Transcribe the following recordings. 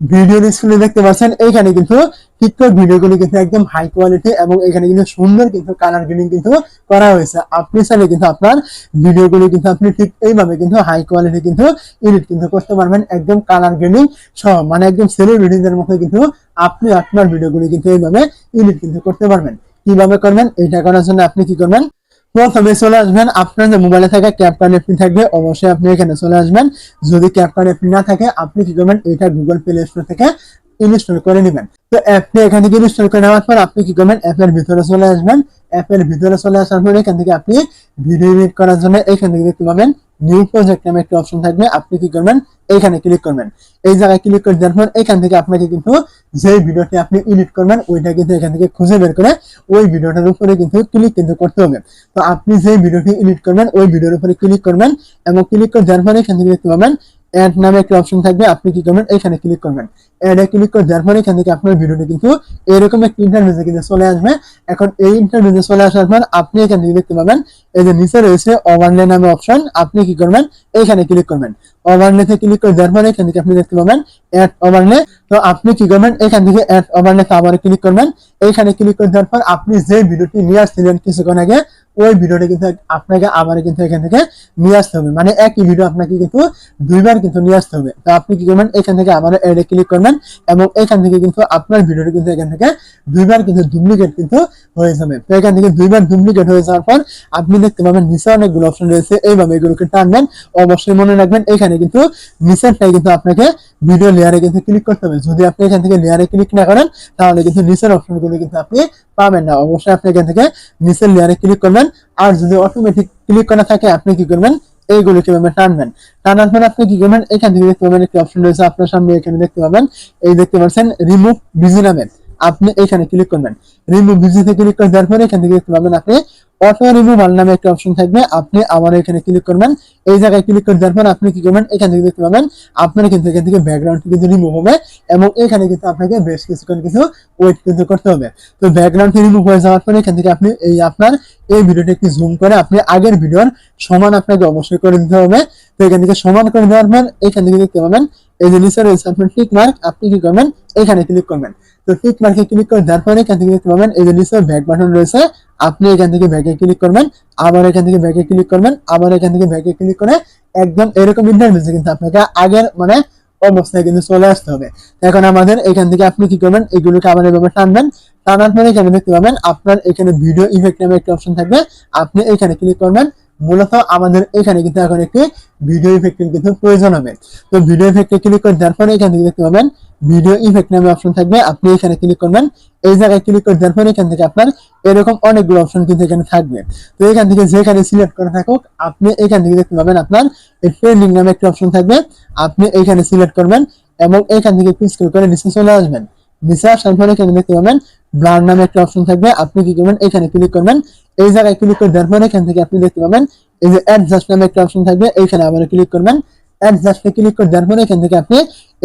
Video স্ক্রিনে দেখতে পাচ্ছেন এখানে কিন্তু টিকটক ভিডিওগুলি কিন্তু একদম হাই কোয়ালিটি এবং এখানে কিন্তু সুন্দর কিন্তু কালার গ্রেডিং কিন্তু করা হয়েছে। আপনি চাইলে কিন্তু আপনার ভিডিওগুলি কিন্তু আপনি ঠিক এইভাবে কিন্তু হাই কোয়ালিটি কিন্তু এডিট কিন্তু করতে পারবেন। একদম কালার গ্রেডিং সহ মানে একদম সেলিব্রিটিদের মতো কিন্তু আপনি আপনার ভিডিওগুলি কিন্তু এইভাবে এডিট কিন্তু করতে পারবেন। কীভাবে করবেন? এটা করার জন্য আপনি কি করবেন? প্রথমে চলে আসবেন। আপনার যে মোবাইলে থাকা ক্যাপকার্ড অ্যাপটি থাকবে, অবশ্যই আপনি এখানে চলে আসবেন। যদি ক্যাপকার্ড অ্যাপটি না থাকে, আপনি কি করবেন? এটা গুগল প্লে স্টোর থেকে ইনস্টল করে নেবেন। তো অ্যাপটি এখান থেকে ইনস্টল করে নেওয়ার পর আপনি কি করবেন? অ্যাপের ভিতরে চলে আসবেন। অ্যাপের ভিতরে চলে আসার পর এখান থেকে আপনি ভিডিও এডিট করার জন্য এখান থেকে দেখতে পাবেন নিউ প্রজেক্ট নামে একটা অপশন থাকবে, আপনি কি করবেন? এইখানে ক্লিক করবেন। এই জায়গায় ক্লিক করে দেওয়ার পর এখান থেকে আপনাকে কিন্তু যে ভিডিওটি আপনি এডিট করবেন, ওইটা কিন্তু এখান থেকে খুঁজে বের করে ওই ভিডিওটার উপরে কিন্তু ক্লিক কিন্তু করতে হবে। তো আপনি যে ভিডিওটি এডিট করবেন, ওই ভিডিওর উপরে ক্লিক করবেন এবং ক্লিক করে দেওয়ার পরে এখান থেকে দেখতে পাবেন অ্যাড নামে একটা অপশন থাকবে, আপনি কি করবেন? এখানে ক্লিক করবেন। অ্যাডে ক্লিক করে দেওয়ার পরে এখান থেকে আপনার ভিডিওটি কিন্তু এরকম একটা ইন্টারভিউতে কিন্তু চলে আসবে। এখন এই ইন্টারভিউতে চলে আসার পর আপনি এখানে দেখতে পাবেন, এই যে নিচে রয়েছে অনলাইন নামে অপশন আপনি কি করবেন? এখানে ক্লিক করবেন। ওভারলেতে ক্লিক করে দেওয়ার পরে এখান থেকে আপনি দেখতে পাবেন অ্যাড ওভারলে তো আপনি কি করবেন? এখান থেকে অ্যাড ওভারলেতে আবার ক্লিক করবেন। এইখানে ক্লিক করে দেওয়ার পর আপনি যে ভিডিওটি নিয়ে আসছিলেন কিছুক্ষণ আগে, ওই ভিডিওটা কিন্তু আপনাকে আবার কিন্তু এখান থেকে নিয়ে আসতে হবে। মানে একই ভিডিও আপনাকে কিন্তু দুইবার কিন্তু নিয়ে আসতে হবে। তো আপনি কি করবেন? এখান থেকে আবার এডে ক্লিক করবেন এবং এখান থেকে কিন্তু আপনার ভিডিওটা কিন্তু এখান থেকে দুইবার কিন্তু ডুপ্লিকেট কিন্তু হয়ে যাবে। তো এখান থেকে দুইবার ডুপ্লিকেট হয়ে যাওয়ার পর আপনি দেখতে পাবেন নিচে অনেকগুলো অপশন রয়েছে। এইভাবে এগুলোকে টানবেন। অবশ্যই মনে রাখবেন, এখানে কিন্তু নিচেরটাই কিন্তু আপনাকে ভিডিও লেয়ারে কিন্তু ক্লিক করতে হবে। যদি আপনি এখান থেকে লেয়ারে ক্লিক না করেন, তাহলে কিন্তু নিচের অপশনগুলো কিন্তু আপনি পাবেন না। অবশ্যই আপনি এখান থেকে নিচের লেয়ারে ক্লিক করবেন। আর যদি অটোমেটিক ক্লিক করা থাকে, আপনি কি করবেন? এইগুলো কীভাবে টানবেন? টানার পর আপনি কি করবেন? এখান থেকে দেখতে পাবেন একটি অপশন রয়েছে। আপনার সামনে এখানে দেখতে পাবেন। এই দেখতে পাচ্ছেন রিমুভ বিজি নামে। আপনি এখানে ক্লিক করবেন। রিমুভ বিজিতে ক্লিক করে দেওয়ার পরে এখান থেকে পাবেন আপনি। অটো রিমুভাল নামে একটা অপশন থাকবে। আপনি আবার এখানে ক্লিক করবেন। এই জায়গায় ক্লিক করে দেওয়ার পর আপনি কি করবেন? এখান থেকে দেখতে পাবেন, আপনার কিন্তু এখান থেকে ব্যাকগ্রাউন্ড কিন্তু রিমুভ হবে, এবং এখানে কিন্তু আপনাকে বেশ কিছুক্ষণ কিছু ওয়েট কিন্তু করতে হবে। তো ব্যাকগ্রাউন্ড রিমুভ হয়ে যাওয়ার পরে এখান থেকে আপনি এই আপনার এই ভিডিওটা একটু জুম করে আপনি আগের ভিডিওর সমান আপনাকে অবশ্যই করে দিতে হবে। তো এখান থেকে সমান করে দেওয়ার পর এখান থেকে দেখতে পাবেন এই যে নিচে রয়েছে টিক মার্ক আপনি কি করবেন? এখানে ক্লিক করবেন। তো টিক মার্কে ক্লিক করে দেওয়ার পরে এখান থেকে দেখতে পাবেন, এই যে নিচে ব্যাক বাটন রয়েছে, আপনি এখান থেকে ব্যাকে ক্লিক করবেন, আবার এখান থেকে ব্যাকে ক্লিক করবেন, আবার এখান থেকে ব্যাকে ক্লিক করে একদম এরকম ইন্টারভিউতে কিন্তু আপনাকে আগের মানে অবস্থায় কিন্তু চলে আসতে হবে। এখন আমাদের এখান থেকে আপনি কি করবেন, এগুলোকে আবার এভাবে টানবেন, টানার পরে এখানে দেখতে পাবেন, আপনার এখানে ভিডিও ইফেক্ট নামে একটা অপশন থাকবে, আপনি এখানে ক্লিক করবেন মূলত আমাদের এখানে কিন্তু এখন একটি ভিডিও ইফেক্টের কিন্তু প্রয়োজন হবে। তো ভিডিও ইফেক্টে ক্লিক করে দেওয়ার পরে এখান থেকে দেখতে পাবেন ভিডিও ইফেক্ট নামে অপশন থাকবে। আপনি এখানে ক্লিক করবেন, এই জায়গায় ক্লিক করে দেওয়ার পরে এখান থেকে আপনার এরকম অনেকগুলো অপশন কিন্তু এখানে থাকবে। তো এখান থেকে যেখানে সিলেক্ট করা থাকুক, আপনি এখান থেকে দেখতে পাবেন আপনার ট্রেন্ডিং নামে একটি অপশন থাকবে। আপনি এখানে সিলেক্ট করবেন এবং এখান থেকে স্ক্রল করে নিচে চলে আসবেন। আসার এখানে দেখতে পাবেন নামে একটা অপশন থাকবে, আপনি কি করবেন, এখানে ক্লিক করবেন, এই জায়গায় ক্লিক করে দেওয়ার পরে এখান থেকে আপনি দেখতে পাবেন, এই যে অ্যাডজাস্ট নামে একটা অপশন থাকবে, এইখানে আবার ক্লিক করবেন অ্যাডজাস্টে ক্লিক করে দেওয়ার পরে এখান থেকে আপনি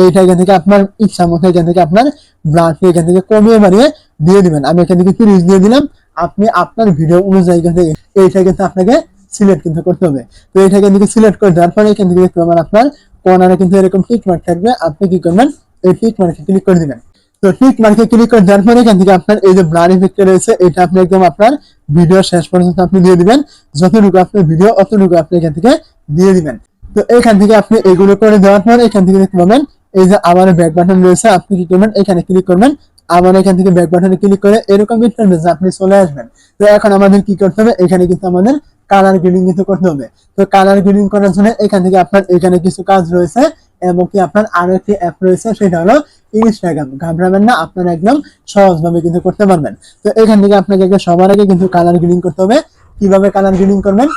এইটা এখান থেকে আপনার ইচ্ছা মতো এখান থেকে আপনার ব্লাডকে এখান থেকে কমিয়ে বাড়িয়ে দিয়ে দিবেন। আমি এখান থেকে তিরিশ দিয়ে দিলাম, আপনি আপনার ভিডিও অনুযায়ী থেকে এইটা কিন্তু আপনাকে সিলেক্ট কিন্তু করতে হবে। তো এইটা থেকে সিলেক্ট করে দেওয়ার পরে এখান থেকে দেখতে পাবেন আপনার কর্নারে কিন্তু এরকম টিক থাকবে, আপনি কি করবেন, এই টিক ক্লিক করে দিবেন। তো টিক মার্কে ক্লিক করে দেওয়ার পরে এখান থেকে আপনার এই যে ব্লার ইফেক্ট রয়েছে, এটা আপনি একদম আপনার ভিডিও শেষ পর্যন্ত আপনি দিয়ে দিবেন। যতটুকু আপনার ভিডিও অতটুকু আপনি এখান থেকে দিয়ে দিবেন। তো এখান থেকে আপনি এগুলো করে দেওয়ার পর এখান থেকে দেখতে পাবেন, এই যে আবার ব্যাক বাটন রয়েছে, আপনি কি করবেন, এখানে ক্লিক করবেন। আবার এখান থেকে ব্যাক বাটনে ক্লিক করে এরকম ইন্টারফেসে আপনি চলে আসবেন। তো এখন আমাদের কি করতে হবে, এখানে কিন্তু আমাদের কালার গ্রেডিং কিন্তু করতে হবে। তো কালার গ্রেডিং করার জন্য এখান থেকে আপনার এখানে কিছু কাজ রয়েছে এবং কি আপনার আরও একটি অ্যাপ রয়েছে, সেটা হলো ইনস্টাগ্রাম ঘাবড়াবেন না, আপনারা একদম সহজভাবে কিন্তু করতে পারবেন। তো এখান থেকে আপনাকে সবার আগে কিন্তু কালার গ্রিডিং করতে হবে। কীভাবে কালার গ্রিডিং করবেন?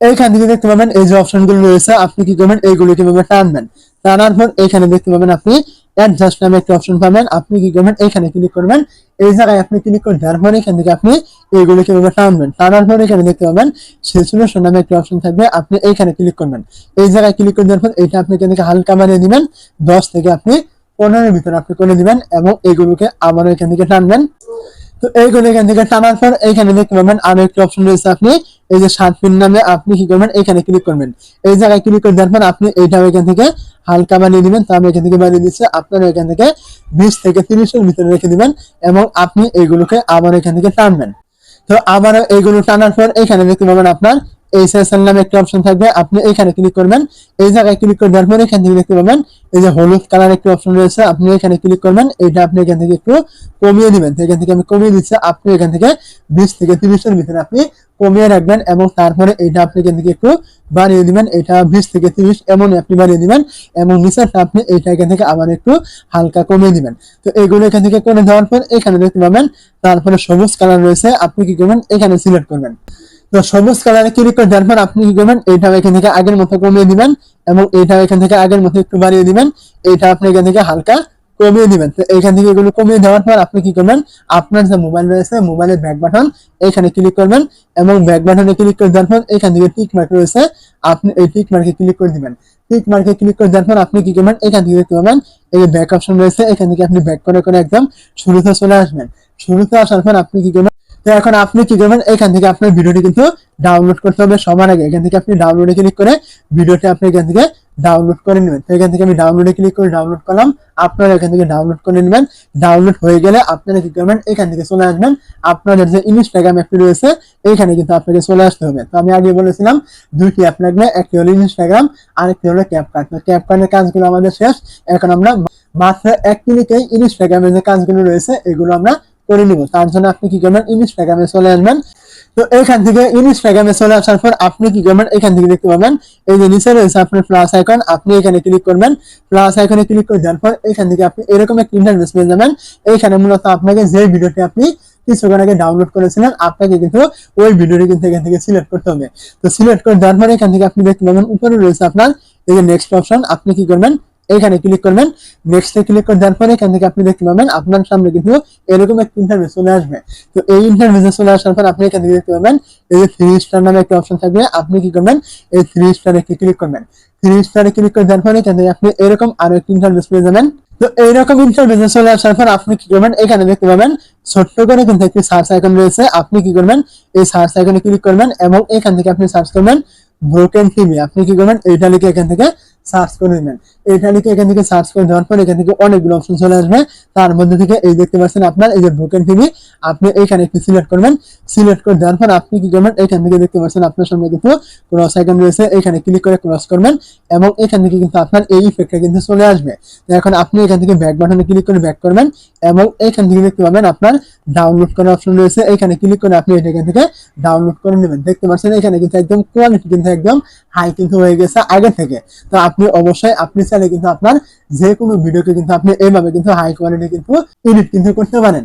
এইখান থেকে দেখতে পাবেন এই যে অপশনগুলো রয়েছে, আপনি কি করবেন? এইগুলো কীভাবে টানবেন? টানার পর এখানে দেখতে পাবেন আপনি অ্যাডজাস্ট নামে একটা অপশন পাবেন। আপনি কি করবেন? এখানে ক্লিক করবেন। এই জায়গায় আপনি ক্লিক করে দেওয়ার পর এখান থেকে আপনি এইগুলো কীভাবে টানবেন? টানার পর এখানে দেখতে পাবেন সেচুলেশন নামে একটা অপশন থাকবে। আপনি এইখানে ক্লিক করবেন। এই জায়গায় ক্লিক করে দেওয়ার পর এটা আপনি এখান থেকে হালকা বানিয়ে দিবেন। দশ থেকে আপনি পনেরোর ভিতরে আপনি করে দিবেন এবং এইগুলোকে আবারও এখান থেকে টানবেন। তো এইগুলো এখান থেকে টানার পর এইখানে দেখতে পাবেন আরও একটি অপশন রয়েছে আপনি। এই যে ষাট পিন নামে আপনি কি করবেন? এখানে ক্লিক করবেন। এই জায়গায় ক্লিক করে দেওয়ার পর আপনি এইটাও এখান থেকে হালকা বানিয়ে দিবেন, তো আমি এখান থেকে বানিয়ে দিচ্ছি। আপনারা এখান থেকে বিশ থেকে তিরিশের ভিতরে রেখে দিবেন এবং আপনি এইগুলোকে আবার এখান থেকে টানবেন। তো আবার এইগুলো টানার পর এখানে দেখতে পাবেন আপনার এইচএসএল নামে একটা অপশন থাকবে। আপনি এখানে ক্লিক করবেন। এই জায়গায় ক্লিক করে দেওয়ার পরে এখান থেকে দেখতে পাবেন, এই যে হলুদ কালার একটা অপশন রয়েছে, আপনি এখানে ক্লিক করবেন। এটা আপনি এখান থেকে একটু কমিয়ে দিবেন এখান থেকে আমি কমিয়ে দিচ্ছি। আপনি এখান থেকে বিশ থেকে তিরিশের ভিতরে আপনি কমিয়ে রাখবেন এবং তারপরে এটা আপনি এখান থেকে একটু বাড়িয়ে দিবেন। এটা বিশ থেকে তিরিশ এমন আপনি বাড়িয়ে দিবেন এবং নিচেরটা আপনি এইটা এখান থেকে আবার একটু হালকা কমিয়ে দিবেন। তো এইগুলো এখান থেকে করে দেওয়ার পর এখানে দেখতে পাবেন, তারপরে সবুজ কালার রয়েছে। আপনি কি করবেন? এখানে সিলেক্ট করবেন। তো সবুজ কালারে ক্লিক করে দেওয়ার পর আপনি কি করবেন? এইটা এখান থেকে আগের মতো কমিয়ে দিবেন এবং এইটা এখান থেকে আগের মতো একটু বাড়িয়ে দিবেন। এইটা আপনি এখান থেকে হালকা কমিয়ে দিবেন। তো এইখান থেকে এগুলো কমিয়ে দেওয়ার পর আপনি কি করবেন? আপনার যে মোবাইল রয়েছে মোবাইলের ব্যাক বাটন এখানে ক্লিক করবেন এবং ব্যাক বাটনে ক্লিক করে দেওয়ার পর এখান থেকে টিক মার্ক রয়েছে, আপনি এই টিক মার্কে ক্লিক করে দিবেন। টিক মার্কে ক্লিক করে দেওয়ার পর আপনি কি করবেন? এখান থেকে দেখতে পাবেন এই যে ব্যাক অপশন রয়েছে, এখান থেকে আপনি ব্যাক করে করে একদম শুরুতে চলে আসবেন। শুরুতে আসার পর আপনি কি করবেন? তো এখন আপনি কি করবেন? এখান থেকে আপনার ভিডিওটি কিন্তু ডাউনলোড করতে হবে। সবার আগে এখান থেকে আপনি ডাউনলোডে ক্লিক করে ভিডিওটি আপনি এখান থেকে ডাউনলোড করে নেবেন। তো এখান থেকে আমি ডাউনলোডে ক্লিক করে ডাউনলোড করলাম। আপনারা এখান থেকে ডাউনলোড করে নেবেন। ডাউনলোড হয়ে গেলে আপনারা কি করবেন? এখান থেকে চলে আসবেন। আপনাদের যে ইনস্টাগ্রাম অ্যাপটি রয়েছে এইখানে কিন্তু আপনাকে চলে আসতে হবে। তো আমি আগে বলেছিলাম, দুইটি অ্যাপ লাগবে। একটি হলো ইনস্টাগ্রাম আরেকটি হলো ক্যাপকার্ট তো ক্যাপকার্টের কাজগুলো আমাদের শেষ। এখন আমরা মাত্র এক ক্লিকেই ইনস্টাগ্রামের যে কাজগুলো রয়েছে, এগুলো আমরা করে নিব। তার জন্য আপনি কি করবেন? ইনস্টাগ্রামে চলে আসবেন। তো এখান থেকে ইনস্টাগ্রামে চলে আসার পর আপনি কি করবেন? এখান থেকে দেখতে পাবেন, এই যে নিচে রয়েছে আপনার প্লাস আইকন আপনি এখানে ক্লিক করবেন। প্লাস আইকনে ক্লিক করে দেওয়ার পর এখান থেকে আপনি এরকম একটা ইন্টারফেস পেয়ে যাবেন। এইখানে মূলত আপনাকে যে ভিডিওটি আপনি কিছুক্ষণ আগে ডাউনলোড করেছিলেন, আপনাকে কিন্তু ওই ভিডিওটি কিন্তু এখান থেকে সিলেক্ট করতে হবে। তো সিলেক্ট করে দেওয়ার পরে এখান থেকে আপনি দেখতে পাবেন, উপরে রয়েছে আপনার এই যে নেক্সট অপশন আপনি কি করবেন? এখানে ক্লিক করবেন নেক্সটে ক্লিক করে দেওয়ার পরে এখান থেকে আপনি দেখতে পাবেন, আপনার সামনে কিন্তু এরকম একটা ইন্টারভিউ চলে আসবে। তো এই ইন্টারভিউ চলে আসার পর আপনি এখান থেকে দেখতে পাবেন, এই যে থ্রি স্টার নামে একটা অপশন থাকবে, আপনি কি করবেন, এই থ্রি স্টারে ক্লিক করবেন। থ্রি স্টারে ক্লিক করে দেওয়ার পরে এখান থেকে আপনি এরকম আরও একটা ইন্টারভিউ পেয়ে যাবেন। তো এইরকম ইন্টারভিউ চলে আসার পর আপনি কি করবেন, এখানে দেখতে পাবেন, ছোট্ট করে কিন্তু একটি সার্চ আইকন রয়েছে, আপনি কি করবেন, এই সার্চ আইকনে ক্লিক করবেন এবং এখান থেকে আপনি সার্চ করবেন ব্রোকেন টিভি আপনি কি করবেন, এইটা লিখে এখান থেকে সার্চ করে দিবেন এইটা লিখে এখান থেকে সার্চ করে দেওয়ার পর এখান থেকে অনেকগুলো অপশন চলে আসবে। তার মধ্যে থেকে এই দেখতে পাচ্ছেন আপনার এই যে ব্রোকেন টিভি আপনি এখানে একটু সিলেক্ট করবেন। সিলেক্ট করে দেওয়ার পর আপনি কি করবেন? এখান থেকে দেখতে পাচ্ছেন আপনার সামনে কিন্তু ক্রস আইকন রয়েছে। এখানে ক্লিক করে ক্রস করবেন এবং এখান থেকে কিন্তু আপনার এই ইফেক্টটা কিন্তু চলে আসবে। এখন আপনি এখান থেকে ব্যাক বাটনে ক্লিক করে ব্যাক করবেন এবং এখান থেকে দেখতে পাবেন আপনার ডাউনলোড করার অপশন রয়েছে। এখানে ক্লিক করে আপনি এটা এখান থেকে ডাউনলোড করে নেবেন। দেখতে পাচ্ছেন এখানে কিন্তু একদম কোয়ালিটি কিন্তু একদম হাই কিন্তু হয়ে গেছে আগে থেকে। তো আপনি অবশ্যই আপনি চাইলে কিন্তু আপনার যে কোনো ভিডিওকে কিন্তু আপনি এইভাবে কিন্তু হাই কোয়ালিটি কিন্তু এডিট কিন্তু করতে পারেন।